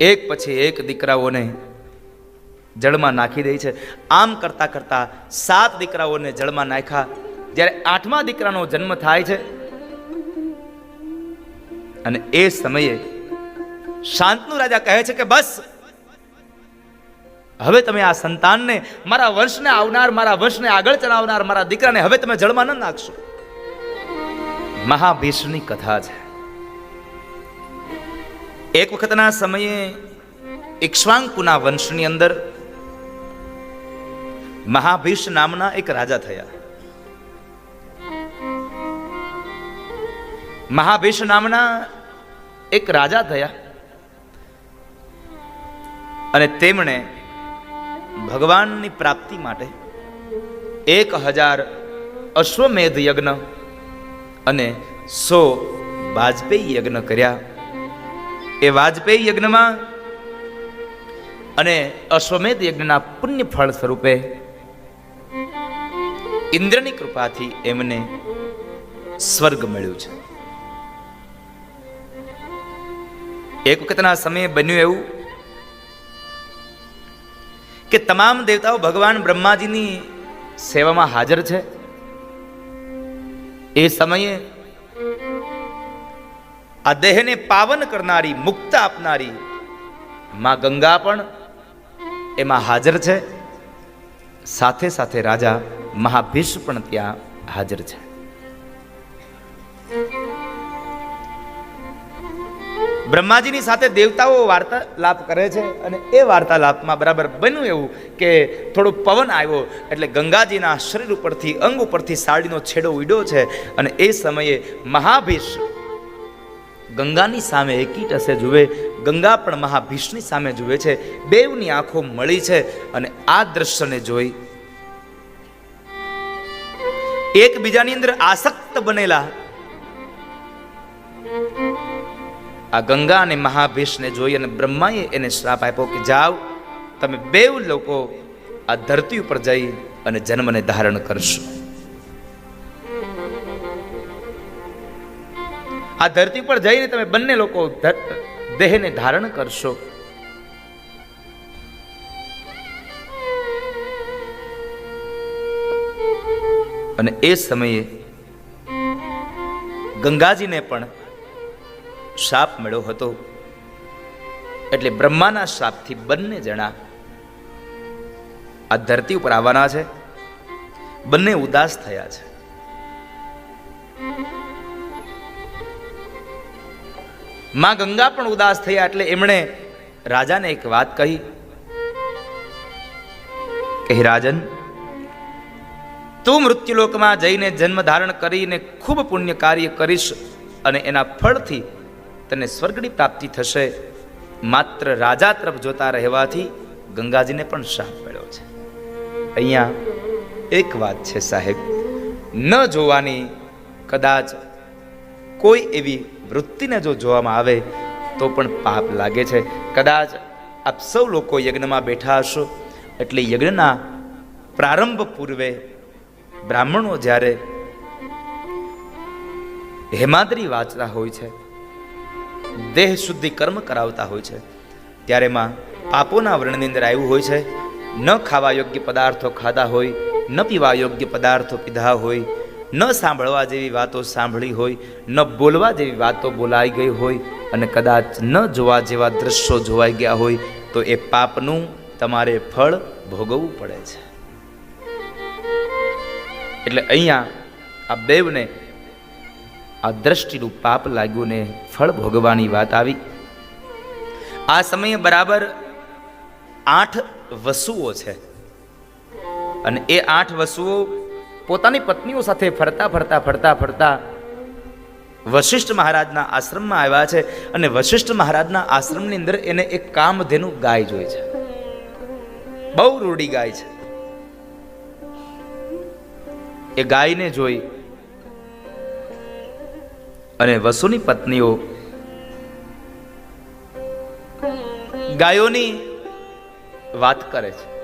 એક પછી એક દીકરાઓને જળમાં નાખી દે છે. આમ કરતાં કરતાં સાત દીકરાઓને જળમાં નાખ્યા. જ્યારે આઠમા દીકરાનો જન્મ થાય છે અને એ સમયે શાંતનુ રાજા કહે છે કે બસ, હવે તમે આ સંતાનને, મારા વંશને આવનાર, મારા વંશને આગળ ચલાવનાર, મારા દીકરાને હવે તમે જળમાં ન નાખશો. મહાભીષ્મની કથા છે. એક વખતના સમયે ઇક્ષ્વાંકુના વંશની અંદર મહાભીષ નામના એક રાજા થયા. મહાભીષ નામના એક રાજા થયા. અને તેમણે ભગવાનની પ્રાપ્તિ માટે એક હજાર અશ્વમેધ યજ્ઞ અને સો વાજપેયી યજ્ઞ કર્યા. એ વાજપેયી યજ્ઞમાં અને અશ્વમેધ યજ્ઞના પુણ્ય ફળ સ્વરૂપે ઇન્દ્રની કૃપાથી એમને સ્વર્ગ મળ્યું છે. એક વખતના સમયે બન્યું એવું કે તમામ દેવતાઓ ભગવાન બ્રહ્માજીની સેવામાં હાજર છે. એ સમયે આ દેહને પાવન કરનારી, મુક્ત આપનારી માં ગંગા પણ એમાં હાજર છે. સાથે સાથે રાજા મહાભીષ પણ ત્યાં હાજર છે. બ્રહ્માજીની સાથે દેવતાઓ વાર્તાલાપ કરે છે અને એ વાર્તાલાપમાં બરાબર બન્યું એવું કે થોડો પવન આવ્યો એટલે ગંગાજીના શરીર ઉપરથી, અંગ ઉપરથી સાડીનો છેડો ઉડ્યો છે અને એ સમયે મહાભીષ ગંગાની સામે એકી ટસે જુએ, ગંગા પણ મહાભીષની સામે જુએ છે. બેવની આંખો મળી છે અને આ દ્રશ્યને જોઈ એકબીજાની અંદર આસક્ત બનેલા આ ગંગા અને મહાભીષને જોઈ અને બ્રહ્માએ એને શ્રાપ આપ્યો કે જાઓ, તમે બેવ લોકો આ ધરતી ઉપર જઈ અને જન્મને ધારણ કરશો. આ ધરતી પર જઈને તમે બંને લોકો દેહને ધારણ કરશો. અને એ સમયે ગંગાજીને પણ શાપ મળ્યો હતો. એટલે બ્રહ્માના શાપથી બંને જણા આ ધરતી ઉપર આવવાના છે. બંને ઉદાસ થયા છે. માં ગંગા પણ ઉદાસ થયા એટલે એમણે રાજાને એક વાત કહી. કે રાજન, તું મૃત્યુલોકમાં જઈને જન્મ ધારણ કરીને ખૂબ પુણ્ય કાર્ય કરીશ અને એના ફળથી તને સ્વર્ગની પ્રાપ્તિ થશે. માત્ર રાજા તરફ જોતા રહેવાથી ગંગાજીને પણ શાપ મળ્યો છે. અહીંયા એક વાત છે સાહેબ, ન જોવાની કદાચ કોઈ એવી વૃત્તિને જો જોવામાં આવે તો પણ પાપ લાગે છે. કદાચ આપ સૌ લોકો યજ્ઞમાં બેઠા હશો. એટલે યજ્ઞના પ્રારંભ પૂર્વે બ્રાહ્મણો જ્યારે હેમાદ્રી વાંચતા હોય છે, દેહ શુદ્ધિ કર્મ કરાવતા હોય છે, ત્યારે માં પાપોના વર્ણની અંદર આવ્યું હોય છે. ન ખાવા યોગ્ય પદાર્થો ખાધા હોય, ન પીવા યોગ્ય પદાર્થો પીધા હોય ન સાંભળવા જેવી વાતો સાંભળી હોય, ન બોલવા જેવી વાતો બોલાઈ ગઈ હોય અને કદાચ ન જોવા જેવા દ્રશ્યો જોવાઈ ગયા હોય, તો એ પાપનું તમારે ફળ ભોગવવું પડે છે. એટલે અહીંયા આ બેવને આ દ્રષ્ટિનું પાપ લાગ્યું ને ફળ ભોગવાની વાત આવી. આ સમયે બરાબર આઠ વસુઓ છે. અને એ આઠ વસુઓ પોતાની પત્નીઓ સાથે ફરતા ફરતા ફરતા ફરતા વશિષ્ઠ મહારાજના આશ્રમમાં આવ્યા છે અને વશિષ્ઠ મહારાજના આશ્રમની અંદર એને એક કામધેનુ ગાય જોઈ છે. બહુ રૂડી ગાય છે. એ ગાયને જોઈ અને વસુની પત્નીઓ ગાયોની વાત કરે છે.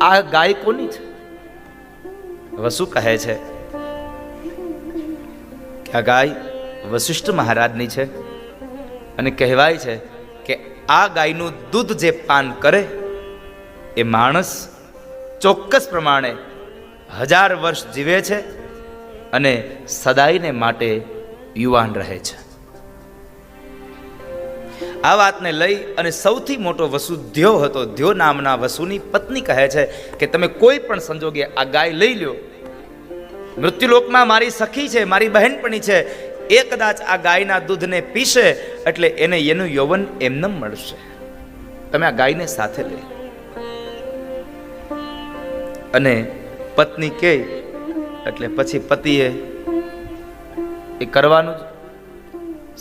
આ ગાય કોની છે? વસુ કહે છે કે આ ગાય વશિષ્ઠ મહારાજની છે અને કહેવાય છે કે આ ગાયનું દૂધ જે પાન કરે એ માણસ ચોક્કસ પ્રમાણે હજાર વર્ષ જીવે છે અને સદાયને માટે યુવાન રહે છે. આ વાતને લઈ અને સૌથી મોટો વસુ ધ્યો હતો. ધ્યો નામના વસુની પત્ની કહે છે કે તમે કોઈ પણ સંજોગે આ ગાય લઈ લ્યો. મૃત્યુલોકમાં મારી સખી છે, મારી બહેનપણી છે. એ કદાચ આ ગાયના દૂધને પીશે એટલે એને એનું યૌવન એમને મળશે. તમે આ ગાયને સાથે લઈ અને પત્ની કે એટલે પછી પતિએ એ કરવાનું જ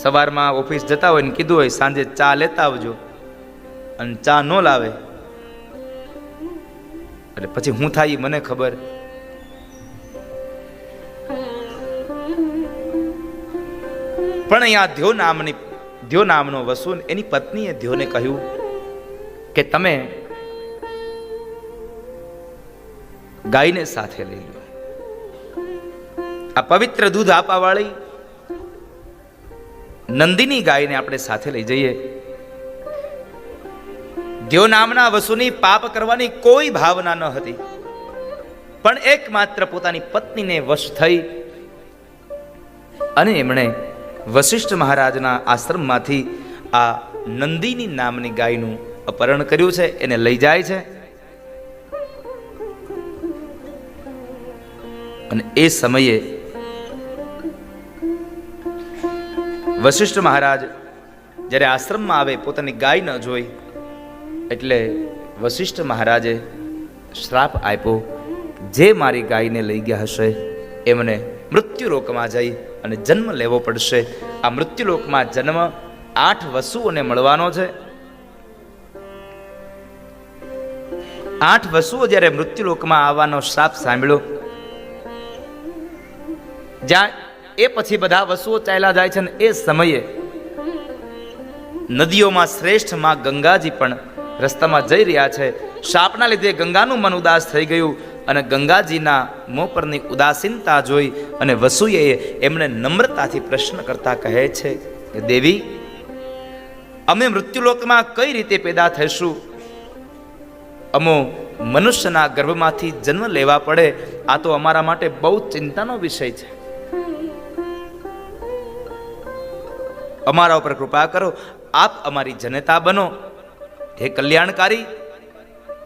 સવારમાં ઓફિસ જતા હોય ને કીધું હોય, સાંજે ચા લેતા આવજો. અને ચા ન લાવે. એટલે પછી હું થાય મને ખબર. પણ અહીંયા ધ્યો નામની ધ્યો નામનો વસુ એની પત્નીએ ધ્યોને કહ્યું કે તમે ગાયને સાથે લઈ લો. આ પવિત્ર દૂધ આપવા વાળી નંદીની ગાયને આપણે સાથે લઈ જઈએ. દ્યો નામના વસુની પાપ કરવાની કોઈ ભાવના ન હતી. પણ એકમાત્ર પોતાની પત્નીને વશ થઈ અને એમણે વશિષ્ઠ મહારાજના આશ્રમમાંથી આ નંદીની નામની ગાયનું અપહરણ કર્યું છે, એને લઈ જાય છે. અને એ સમયે વશિષ્ઠ મહારાજ જ્યારે આશ્રમમાં આવે, પોતાની ગાય ન જોઈ, એટલે વશિષ્ઠ મહારાજે શ્રાપ આપ્યો, જે મારી ગાયને લઈ ગયા હશે એમને મૃત્યુલોકમાં જઈ અને જન્મ લેવો પડશે. આ મૃત્યુલોકમાં જન્મ આઠ વસુઓને મળવાનો છે. આઠ વસુઓ જ્યારે મૃત્યુલોકમાં આવવાનો શ્રાપ સાંભળ્યો, જ્યાં એ પછી બધા વસુઓ ચાલ્યા જાય છે ને એ સમયે નદીઓમાં શ્રેષ્ઠમાં ગંગાજી પણ રસ્તામાં જઈ રહ્યા છે. શાપના લીધે ગંગાનું મન ઉદાસ થઈ ગયું અને ગંગાજીના મોં પરની ઉદાસીનતા જોઈ અને વસુએ એમને નમ્રતાથી પ્રશ્ન કરતા કહે છે કે, દેવી, અમે મૃત્યુલોકમાં કઈ રીતે પેદા થઈશું? અમો મનુષ્યના ગર્ભમાંથી જન્મ લેવા પડે. આ તો અમારા માટે બહુ ચિંતાનો વિષય છે. અમારા ઉપર કૃપા કરો. આપ અમારી જનતા બનો. હે કલ્યાણકારી.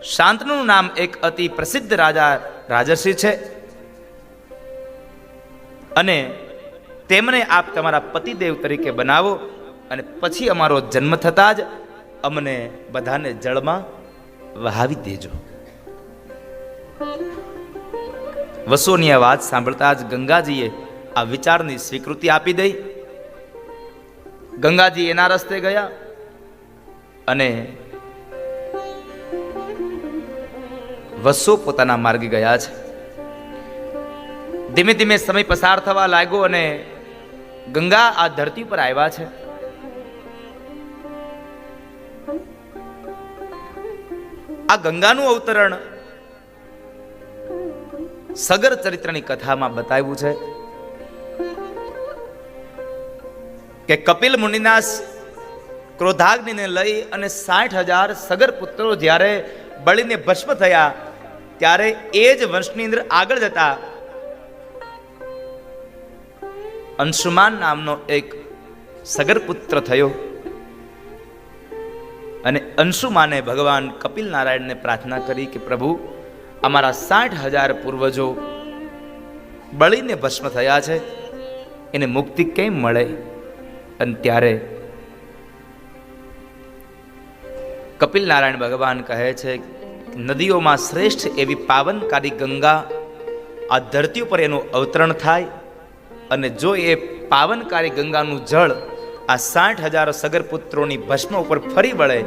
શાંતનું નામ એક અતિ પ્રસિદ્ધ રાજા રાજર્ષિ છે. અને તેમને આપ તમારા પતિદેવ તરીકે બનાવો અને પછી અમારો જન્મ થતા જ અમને બધાને જળમાં વહાવી દેજો. વસોની આ વાત સાંભળતા જ ગંગાજીએ આ વિચારની સ્વીકૃતિ આપી દઈ. ગંગાજી એના રસ્તે ગયા અને વસો પોતાના માર્ગે ગયા છે. ધીમે ધીમે સમય પસાર થવા લાગ્યો અને ગંગા આ ધરતી પર આવ્યા છે. આ ગંગાનું અવતરણ સગર ચરિત્રની કથામાં બતાવ્યું છે. કે કપિલ મુનિના ક્રોધાગ્નિને લઈ અને સાઠ હજાર સગર પુત્રો જ્યારે બળીને ભસ્મ થયા, ત્યારે એ જ વંશની અંદર આગળ જતા અંશુમાન નામનો એક સગર પુત્ર થયો. અને અંશુમાને ભગવાન કપિલ નારાયણને પ્રાર્થના કરી કે પ્રભુ, અમારા સાઠ હજાર પૂર્વજો બળીને ભસ્મ થયા છે, એને મુક્તિ કેમ મળે? અને ત્યારે કપિલ નારાયણ ભગવાન કહે છે, નદીઓમાં શ્રેષ્ઠ એવી પાવનકારી ગંગા આ ધરતી ઉપર એનું અવતરણ થાય અને જો એ પાવનકારી ગંગાનું જળ આ સાઠ હજાર સગરપુત્રોની ભસ્મ ઉપર ફરી વળે,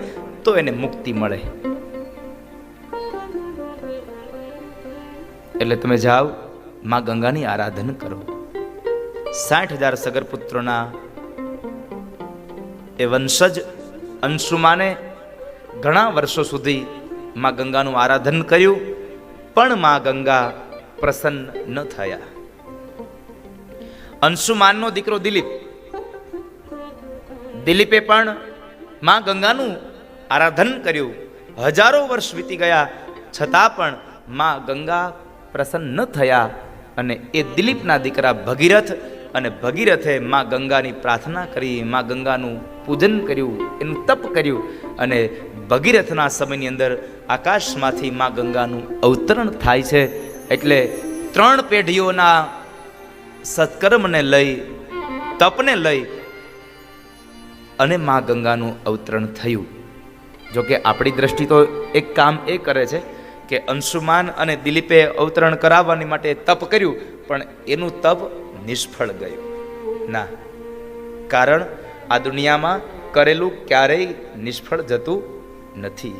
તો એને મુક્તિ મળે. એટલે તમે જાઓ, માં ગંગાની આરાધન કરો. સાઠ હજાર સગરપુત્રોના એ વંશજ અંશુમાને ઘણા વર્ષો સુધી માં ગંગાનું આરાધન કર્યું, પણ માં ગંગા પ્રસન્ન ન થયા. અંશુમાનનો દીકરો દિલીપ. દિલીપે પણ માં ગંગાનું આરાધન કર્યું. હજારો વર્ષ વીતી ગયા, છતાં પણ માં ગંગા પ્રસન્ન ન થયા અને એ દિલીપના દીકરા ભગીરથ અને ભગીરથે માં ગંગાની પ્રાર્થના કરી, માં ગંગાનું પૂજન કર્યું, એનું તપ કર્યું અને ભગીરથના સમયની અંદર આકાશમાંથી માં ગંગાનું અવતરણ થાય છે. એટલે ત્રણ પેઢીઓના સત્કર્મને લઈ, તપને લઈ અને માં ગંગાનું અવતરણ થયું. જોકે આપણી દ્રષ્ટિ તો એક કામ એ કરે છે કે અંશુમાન અને દિલીપે અવતરણ કરાવવાની માટે તપ કર્યું, પણ એનું તપ નિષ્ફળ ગયું. ના, કારણ આ દુનિયામાં કરેલું ક્યારેય નિષ્ફળ જતું નથી.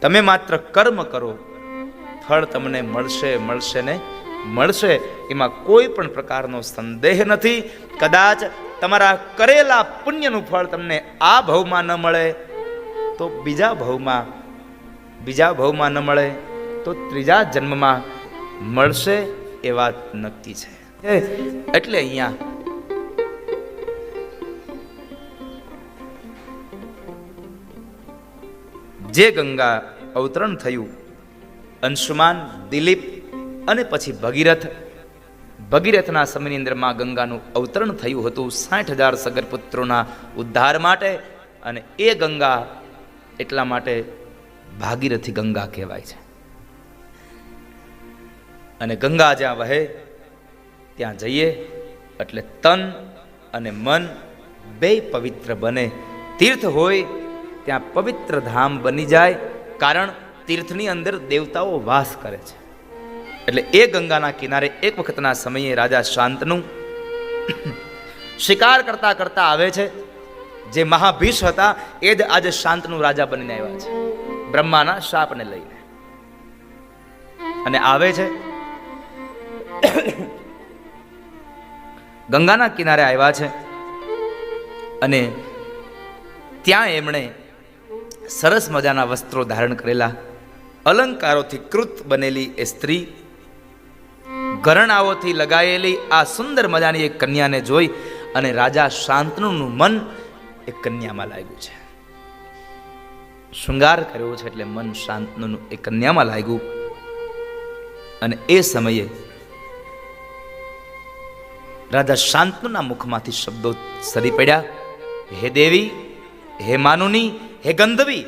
તમે માત્ર કર્મ કરો, ફળ તમને મળશે મળશે ને મળશે. એમાં કોઈ પણ પ્રકારનો સંદેહ નથી. કદાચ તમારા કરેલા પુણ્યનું ફળ તમને આ ભવમાં ન મળે, તો બીજા ભવમાં બીજા ભવમાં ન મળે, તો ત્રીજા જન્મમાં મળશે એ વાત નક્કી છે. એટલે અહીંયા જે ગંગા અવતરણ થયું, અંશુમાન, દિલીપ અને પછી ભગીરથ, ભગીરથના સમયની અંદરમાં ગંગાનું અવતરણ થયું હતું સાઠ હજાર સગરપુત્રોના ઉદ્ધાર માટે અને એ ગંગા એટલા માટે ભાગીરથી ગંગા કહેવાય છે. અને ગંગા જ્યાં વહે, ત્યાં જઈએ એટલે તન અને મન બે પવિત્ર બને. તીર્થ હોય, ત્યાં પવિત્ર ધામ બની જાય, કારણ તીર્થની અંદર દેવતાઓ વાસ કરે છે. એટલે એ ગંગાના કિનારે એક વખતના સમયે રાજા શાંતનું શિકાર કરતા કરતા આવે છે. જે મહાભીષ હતા, એ જ આજે શાંતનું રાજા બનીને આવ્યા છે. બ્રહ્માના શાપને લઈને. અને આવે છે. ગંગાના કિનારે આવ્યા છે. અને ત્યાં એમણે સરસ મજાના વસ્ત્રો ધારણ કરેલા, અલંકારોથી કૃત બનેલી એ સ્ત્રી, ઘરણાઓથી લગાયેલી આ સુંદર મજાની એક કન્યાને જોઈ અને રાજા શાંતનુનું મન એ કન્યામાં લાગ્યું છે. શૃંગાર કર્યો છે એટલે મન શાંતનું એ કન્યામાં લાગ્યું. અને એ સમયે રાજા શાંતનુના મુખમાંથી શબ્દો સરી પડ્યા. હે દેવી, હે માનુની, હે ગંધવી.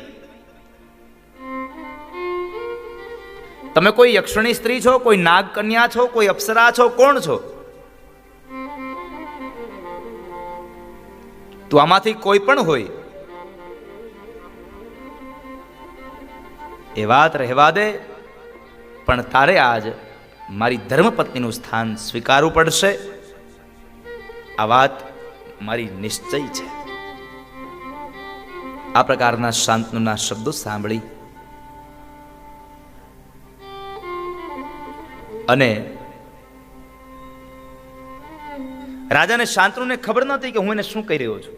તમે કોઈ યક્ષણી સ્ત્રી છો, કોઈ નાગ કન્યા છો, કોઈ અપ્સરા છો, કોણ છો? તું આમાંથી કોઈ પણ હોય એ વાત રહેવા દે. પણ તારે આજ મારી ધર્મપત્નીનું સ્થાન સ્વીકારવું પડશે. આ વાત મારી નિશ્ચય છે. આ પ્રકારના શાંતનુના શબ્દો સાંભળી. અને રાજાને શાંતનુને ખબર નહોતી કે હું એને શું કહી રહ્યો છું.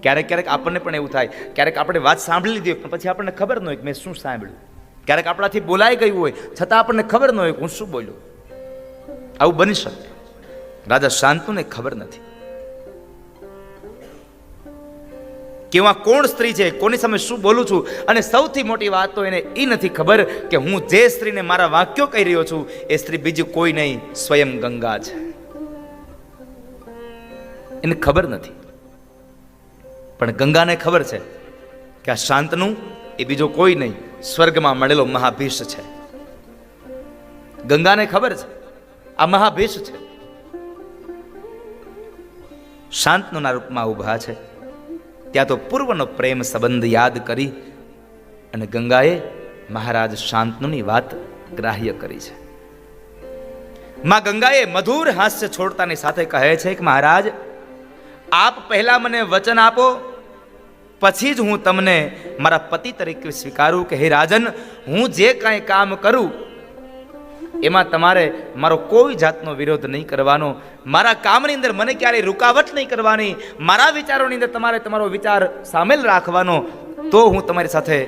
ક્યારેક ક્યારેક આપણને પણ એવું થાય. ક્યારેક આપણે વાત સાંભળી લીધી પણ પછી આપણને ખબર ન હોય કે મેં શું સાંભળ્યું. ક્યારેક આપણાથી બોલાઈ ગયું હોય, છતાં આપણને ખબર ન હોય હું શું બોલ્યું. આવું બની શકે. રાજા શાંતુને ખબર નથી. કેવા કોણ સ્ત્રી છે, કોની સામે શું બોલું છું, અને સૌથી મોટી વાત તો એને એ નથી ખબર કે હું જે સ્ત્રીને મારા વાક્યો કહી રહ્યો છું, એ સ્ત્રી બીજું કોઈ નહીં, સ્વયં ગંગા છે. એને ખબર નથી. પણ ગંગાને ખબર છે કે આ શાંતનું એ બીજો કોઈ નહીં સ્વર્ગમાં મળેલો મહાભીષ છે. ગંગાને ખબર છે? આ મહાભીષ છે. શાંતનુના રૂપમાં ઊભા છે. ત્યાં તો પૂર્વનો પ્રેમ સંબંધ યાદ કરી અને ગંગાએ મહારાજ શાંતનુની વાત ગ્રાહ્ય કરી છે. માં ગંગાએ મધુર હાસ્ય છોડતાની સાથે કહે છે કે મહારાજ, આપ પહેલા મને વચન આપો પછી જ હું તમને મારા પતિ તરીકે સ્વીકારું કે, હે રાજન, હું જે કાંઈ કામ કરું, એમાં તમારે મારો કોઈ જાતનો વિરોધ નહીં કરવાનો. મારા કામની અંદર મને ક્યારેય રૂકાવટ નહીં કરવાની. મારા વિચારોની અંદર તમારે તમારો વિચાર સામેલ રાખવાનો. તો હું તમારી સાથે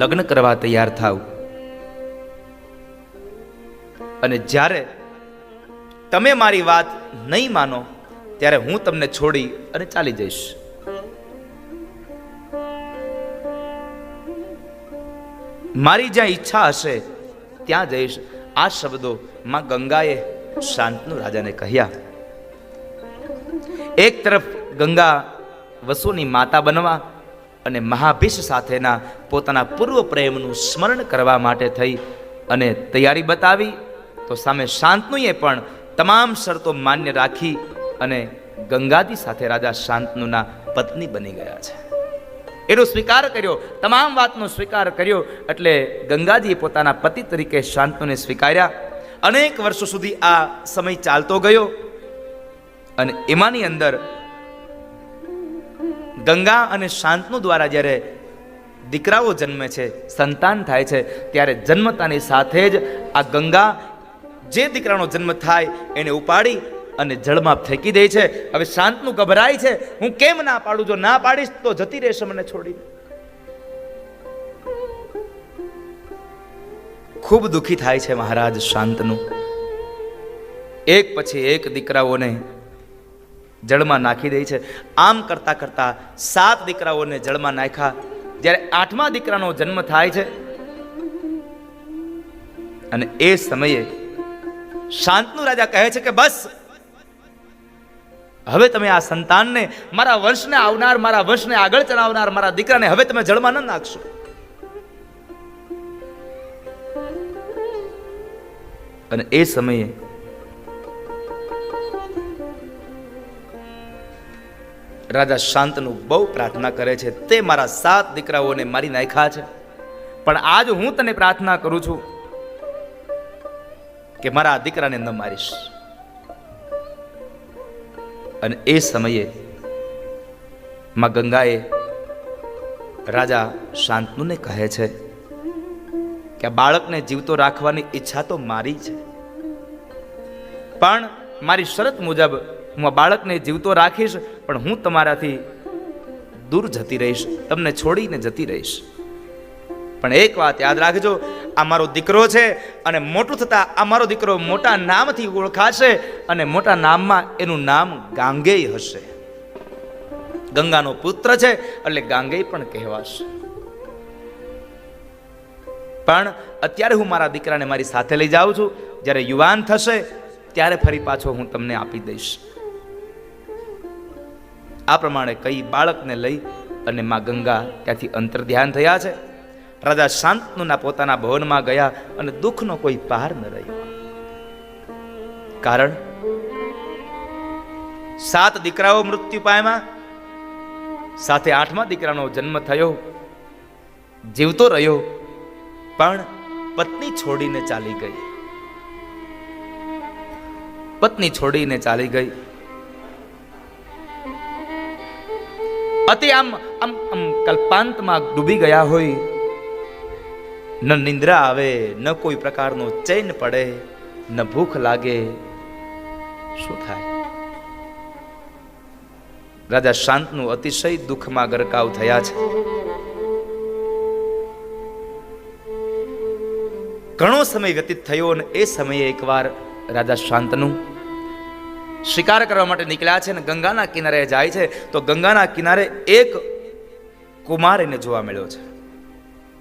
લગ્ન કરવા તૈયાર થાવ અને જ્યારે તમે મારી વાત નહીં માનો, ત્યારે હું તમને છોડી અને ચાલી જઈશ. મારી જ્યાં ઈચ્છા હશે, ત્યાં જઈશ. આ શબ્દો માં ગંગાએ શાંતનુ રાજાને કહ્યા. એક તરફ ગંગા વસુની માતા બનવા અને મહાભીષ સાથેના પોતાના પૂર્વ પ્રેમનું સ્મરણ કરવા માટે થઈ અને તૈયારી બતાવી, તો સામે શાંતનુએ પણ તમામ શરતો માન્ય રાખી અને ગંગાજી સાથે રાજા શાંતનુના પત્ની બની ગયા છે. એનો સ્વીકાર કર્યો, તમામ વાતનો સ્વીકાર કર્યો, એટલે ગંગાજીએ પોતાના પતિ તરીકે શાંતનુને સ્વીકાર્યા. અનેક વર્ષો સુધી આ સમય ચાલતો ગયો અને એમાંની અંદર ગંગા અને શાંતનુ દ્વારા જ્યારે દીકરાઓ જન્મે છે, સંતાન થાય છે, ત્યારે જન્મતાની સાથે જ આ ગંગા જે દીકરાનો જન્મ થાય એને ઉપાડી અને જળમાં ફેંકી દે છે. હવે શાંતનું ગભરાય છે. હું કેમ ના પાડું? જો ના પાડીશ, તો જતી રહેશે મને છોડી. ખૂબ દુઃખી થાય છે મહારાજ શાંતનું. એક પછી એક દીકરાઓને જળમાં નાખી દે છે. આમ કરતા કરતા સાત દીકરાઓને જળમાં નાખ્યા. જ્યારે આઠમા દીકરાનો જન્મ થાય છે. અને એ સમયે શાંતનુ રાજા કહે છે કે બસ હવે તમે આ સંતાનને મારા વંશને આવનાર, મારા વંશને આગળ ચલાવનાર, મારા દીકરાને હવે તમે જળમાં ન નાખશો. અને એ સમયે રાજા શાંતનું બહુ પ્રાર્થના કરે છે, તે મારા સાત દીકરાઓને મારી નાખ્યા છે. પણ આજ હું તને પ્રાર્થના કરું છું કે મારા આ દીકરાને ન મારીશ. અને એ સમયે માં ગંગાએ રાજા શાંતનુને કહે છે કે આ બાળકને જીવતો રાખવાની ઈચ્છા તો મારી છે. પણ મારી શરત મુજબ હું આ બાળકને જીવતો રાખીશ, પણ હું તમારાથી દૂર જતી રહીશ, તમને છોડીને જતી રહીશ. પણ એક વાત યાદ રાખજો, આ મારો દીકરો છે અને મોટું થતાં આ મારો દીકરો મોટા નામથી ઓળખાશે અને મોટા નામમાં એનું નામ ગાંગેય હશે. ગંગાનો પુત્ર છે એટલે ગાંગેય પણ કહેવાશે. પણ અત્યારે હું મારા દીકરાને મારી સાથે લઈ જાઉં છું. જ્યારે યુવાન થશે, ત્યારે ફરી પાછો હું તમને આપી દઈશ. આ પ્રમાણે કઈ બાળકને લઈ અને માં ગંગા ત્યાંથી અંતર ધ્યાન થયા છે. રાજા શાંતનુના પોતાના ભવનમાં ગયા અને દુઃખનો કોઈ પાર ન રહ્યો. કારણ સાત દીકરાઓ મૃત્યુ પામ્યા, સાથે આઠમા દીકરાનો જન્મ થયો, જીવતો રહ્યો, પણ પત્ની છોડીને ચાલી ગઈ. પત્ની છોડીને ચાલી ગઈ. અતિ આમ આમ આમ કલ્પાંતમાં ડૂબી ગયા હોય ન નિંદ્રા આવે, ન કોઈ પ્રકારનો ચૈન પડે, ન ભૂખ લાગે. શું થાય? રાજા શાંતનું અતિશય દુઃખમાં ગરકાવ થયા છે. ઘણો સમય વ્યતીત થયો અને એ સમયે એકવાર રાજા શાંતનું શિકાર કરવા માટે નીકળ્યા છે અને ગંગાના કિનારે જાય છે, તો ગંગાના કિનારે એક કુમાર એને જોવા મળ્યો છે.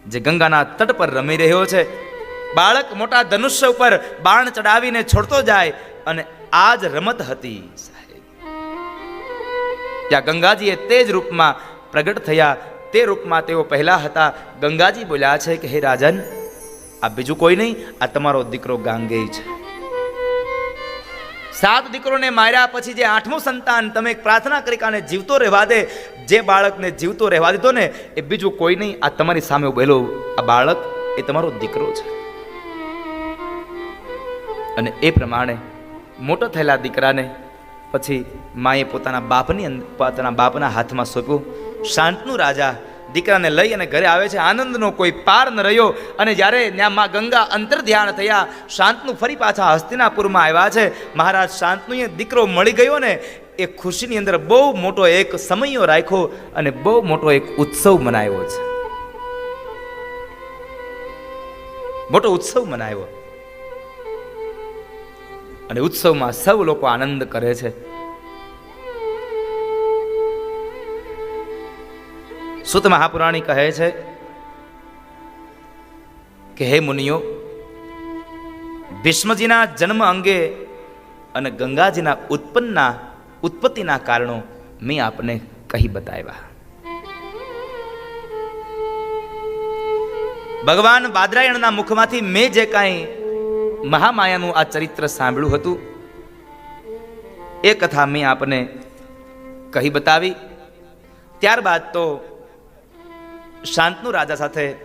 જે ગંગાના તટ પર રમી રહ્યો છે. બાળક મોટા ધનુષ્ય ઉપર બાણ ચડાવીને છોડતો જાય અને આ જ રમત હતી સાહેબ. ત્યાં ગંગાજીએ તે જ રૂપમાં પ્રગટ થયા. તે રૂપમાં તેઓ પહેલા હતા. ગંગાજી બોલ્યા છે કે, હે રાજન, આ બીજું કોઈ નહીં. આ તમારો દીકરો ગાંગેય છે. સાત દીકરોને માર્યા પછી જે આઠમું સંતાન તમે પ્રાર્થના કરી કાને જીવતો રહેવા દે, જે બાળકને જીવતો રહેવા દીધો ને, એ બીજું કોઈ નહીં. આ તમારી સામે ઉભેલો આ બાળક એ તમારો દીકરો છે. અને એ પ્રમાણે મોટો થયેલા દીકરાને પછી માએ પોતાના બાપની પોતાના બાપના હાથમાં સોંપ્યું. શાંતનું રાજા દીકરાને લઈ અને ઘરે આવે છે. આનંદનો કોઈ પાર ન રહ્યો. અને જ્યારે ત્યાં માં ગંગા અંતર ધ્યાન થયા, શાંતનું ફરી પાછા હસ્તિનાપુરમાં આવ્યા છે. મહારાજ શાંતનુએ દીકરો મળી ગયો ને, એ ખુશીની અંદર બહુ મોટો એક સમયો રાખ્યો અને બહુ મોટો એક ઉત્સવ મનાવ્યો છે. મોટો ઉત્સવ મનાવ્યો. અને ઉત્સવમાં સૌ લોકો આનંદ કરે છે. સુત મહાપુરાણી કહે છે કે, હે મુનિયો ભીષ્મજીના જન્મ અંગે અને ગંગાજીના ઉત્પન્નના ઉત્પત્તિના કારણો મેં આપને કહી બતાવ્યા. ભગવાન બાદરાયણના મુખમાંથી મેં જે કાંઈ મહામાયાનું આ ચરિત્ર સાંભળ્યું હતું, એ કથા મેં આપને કહી બતાવી. ત્યારબાદ તો શાંતનુ રાજા સાથે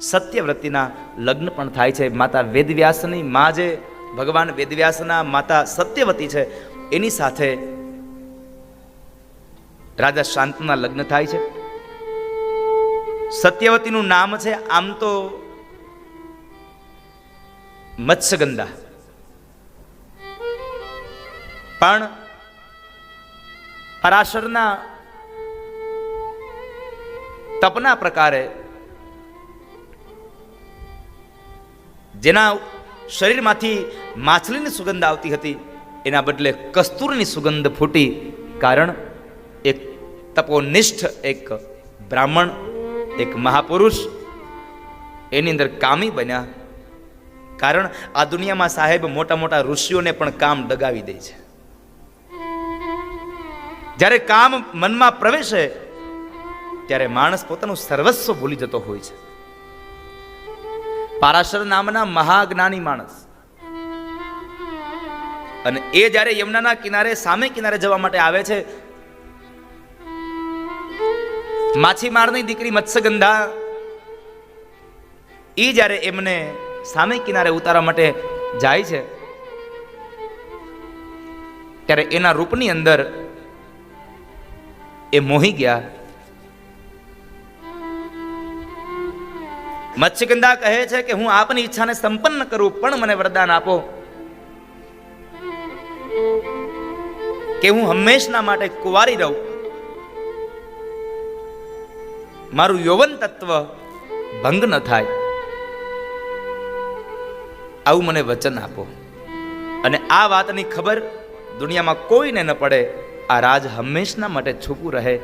સત્યવ્રતિના લગ્ન પણ થાય છે. માતા વેદવ્યાસની મા જે ભગવાન વેદવ્યાસના માતા સત્યવતી છે, એની સાથે રાજા શાંતના લગ્ન થાય છે. સત્યવતીનું નામ છે, આમ તો મત્સ્યગંધા. પણ પરાશરના તપના પ્રકારે જેના શરીરમાંથી માછલીની સુગંધ આવતી હતી, એના બદલે કસ્તુરની સુગંધ ફૂટી કારણ એક તપોનિષ્ઠ, એક બ્રાહ્મણ, એક મહાપુરુષ એની અંદર કામી બન્યા. કારણ આ દુનિયામાં સાહેબ મોટા મોટા ઋષિઓને પણ કામ ડગાવી દે છે. જ્યારે કામ મનમાં પ્રવેશે ત્યારે માણસ પોતાનું સર્વસ્વ ભૂલી જતો હોય છે. પારાશર નામના મહાજ્ઞાની માણસ. અને એ જ્યારે યમુનાના કિનારે, સામે કિનારે જવા માટે આવે છે, માછીમારની દીકરી મત્સ્યગંધા એ જ્યારે એમને સામે કિનારે ઉતારવા માટે જાય છે, ત્યારે એના રૂપની અંદર એ મોહી ગયા. મત્સ્યગંધા કહે છે કે હું આપની ઈચ્છાને સંપન્ન કરું, પણ મને વરદાન આપો. કે હું હંમેશના માટે કુંવારી રહું. મારું યૌવન તત્વ ભંગ ન થાય. આવું મને વચન આપો. અને આ વાતની ખબર દુનિયામાં કોઈને ન પડે. આ રાજ હંમેશના માટે છૂપું રહે.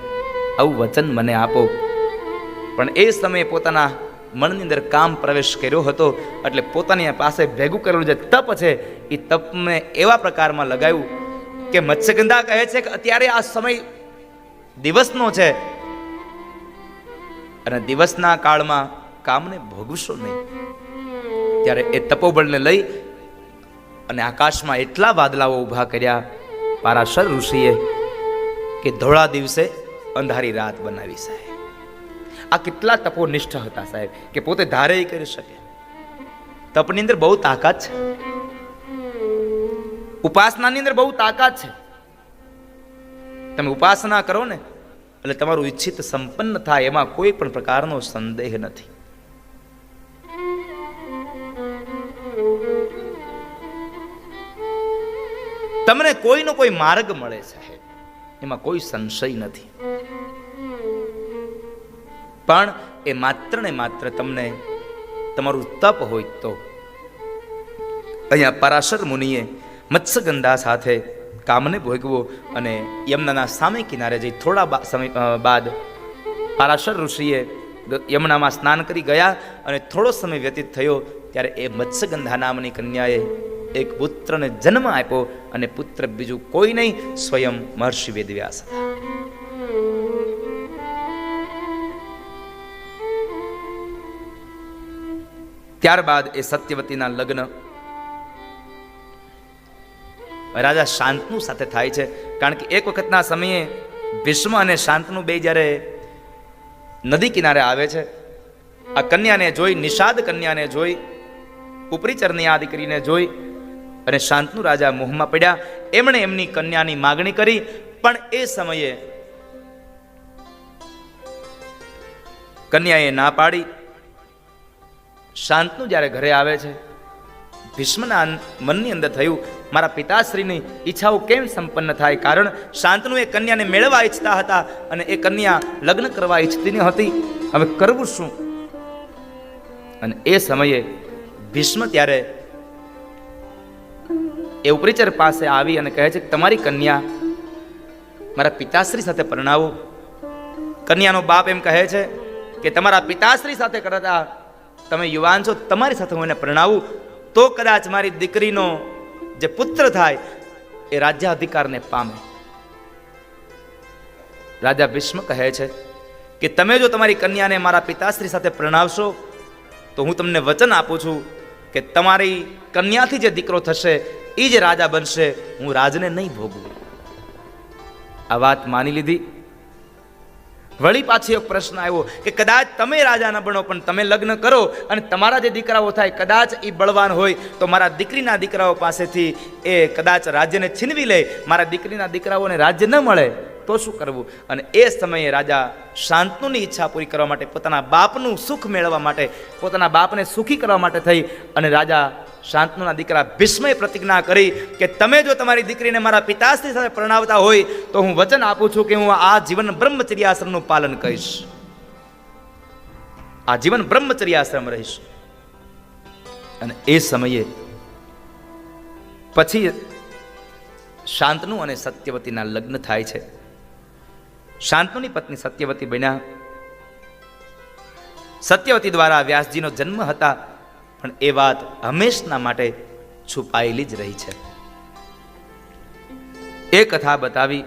આવું વચન મને આપો. પણ એ સમયે પોતાના મનની અંદર કામ પ્રવેશ કર્યો હતો, એટલે પોતાની પાસે ભેગું કરેલું જે તપ છે, એ તપને એવા પ્રકારમાં લગાવ્યું કે મત્સ્યગંધા કહે છે કે અત્યારે આ સમય દિવસનો છે. અને દિવસના કાળમાં કામને ભોગવશો નહીં. ત્યારે એ તપોબળને લઈ અને આકાશમાં એટલા વાદળાઓ ઊભા કર્યા પારાશર ઋષિએ કે ધોળા દિવસે અંધારી રાત બનાવી સાહેબ. આ કેટલા તપોનિષ્ઠ હતા સાહેબ, કે પોતે ધારે કરી શકે. તપની અંદર બહુ તાકાત છે. ઉપાસનાની અંદર બહુ તાકાત છે. તમે ઉપાસના કરો ને, એટલે તમારું ઈચ્છિત સંપન્ન થાય, એમાં કોઈ પણ પ્રકારનો સંદેહ નથી. તમને કોઈનો કોઈ માર્ગ મળે છે એમાં કોઈ સંશય નથી. પણ એ માત્ર ને માત્ર તમને તમારું તપ હોય તો. અહીંયા પરાશર મુનિએ મત્સ્યગંધા સાથે કામને ભોગવો અને યમુનાના સામે કિનારે જઈ થોડા સમય બાદ પારાશર ઋષિએ યમુનામાં સ્નાન કરી ગયા અને થોડો સમય વ્યતીત થયો ત્યારે એ મત્સ્યગંધા નામની કન્યાએ એક પુત્રને જન્મ આપ્યો અને પુત્ર બીજું કોઈ નહીં, સ્વયં મહર્ષિ વેદવ્યાસ હતા. ત્યારબાદ એ સત્યવતીના લગ્ન. રાજા શાંતનુ સાથે થાય છે, કારણ કે એક વખતના સમયે ભીષ્મ અને શાંતનુ બે જ્યારે નદી કિનારે આવે છે, આ કન્યાને જોઈ, નિષાદ કન્યાને જોઈ ઉપરીચરની આ દીકરીને જોઈ અને શાંતનુ રાજા મોહમાં પડ્યા. એમણે એમની કન્યાની માગણી કરી, પણ એ સમયે કન્યાએ ના પાડી. શાંતનુ જ્યારે ઘરે આવે છે, ભીષ્મના મનની અંદર થયું, મારા પિતાશ્રીની ઈચ્છાઓ કેમ સંપન્ન થાય? કારણ શાંતનુ એ કન્યાને મેળવવા ઈચ્છતા હતા અને એ કન્યા લગ્ન કરવા ઈચ્છતી ન હતી. હવે કરવું શું? અને એ સમયે ભીષ્મ ત્યારે એ ઉપરીચર પાસે આવી અને કહે છે કે, તમારી કન્યા મારા પિતાશ્રી સાથે પરણાવો. કન્યાનો બાપ એમ કહે છે કે, તમારા પિતાશ્રી સાથે કરતા તમે યુવાન છો, તમારી સાથે હું એને પ્રણાવું. તો કદાચ મારી દીકરીનો જે પુત્ર થાય, એ રાજ્યાધિકારને પામે. રાજા ભીષ્મ કહે છે કે તમે જો તમારી કન્યાને મારા પિતાશ્રી સાથે પ્રણાવશો, તો હું તમને વચન આપું છું કે તમારી કન્યાથી જે દીકરો થશે એ જ રાજા બનશે, હું રાજને નહીં ભોગવું. આ વાત માની લીધી. વળી પાછી એક પ્રશ્ન આવ્યો કે કદાચ તમે રાજા ન બનો, પણ તમે લગ્ન કરો અને તમારા જે દીકરાઓ થાય, કદાચ એ બળવાન હોય, તો મારા દીકરીના દીકરાઓ પાસેથી એ કદાચ રાજ્યને છીનવી લે, મારા દીકરીના દીકરાઓને રાજ્ય ન મળે, તો શું કરવું? અને એ સમયે રાજા શાંતનુની ઈચ્છા પૂરી કરવા માટે પોતાના બાપનું સુખ મેળવવા માટે, પોતાના બાપને સુખી કરવા માટે થઈ અને રાજા શાંતનુના દીકરા ભીષ્મએ પ્રતિજ્ઞા કરી કે તમે જો તમારી દીકરીને મારા પિતાશ્રી સાથે પરણાવતા હોય તો હું વચન આપું છું કે હું આ જીવન બ્રહ્મચર્યાશ્રમનું પાલન કરીશ. આ જીવન બ્રહ્મચર્યાશ્રમ રહીશ. અને એ સમયે પછી શાંતનુ અને સત્યવતીના લગ્ન થાય છે. શાંતનુની પત્ની સત્યવતી બન્યા. સત્યવતી દ્વારા વ્યાસજીનો જન્મ હતા. પણ એ વાત હંમેશના માટે છુપાયેલી જ રહી છે. એ કથા બતાવી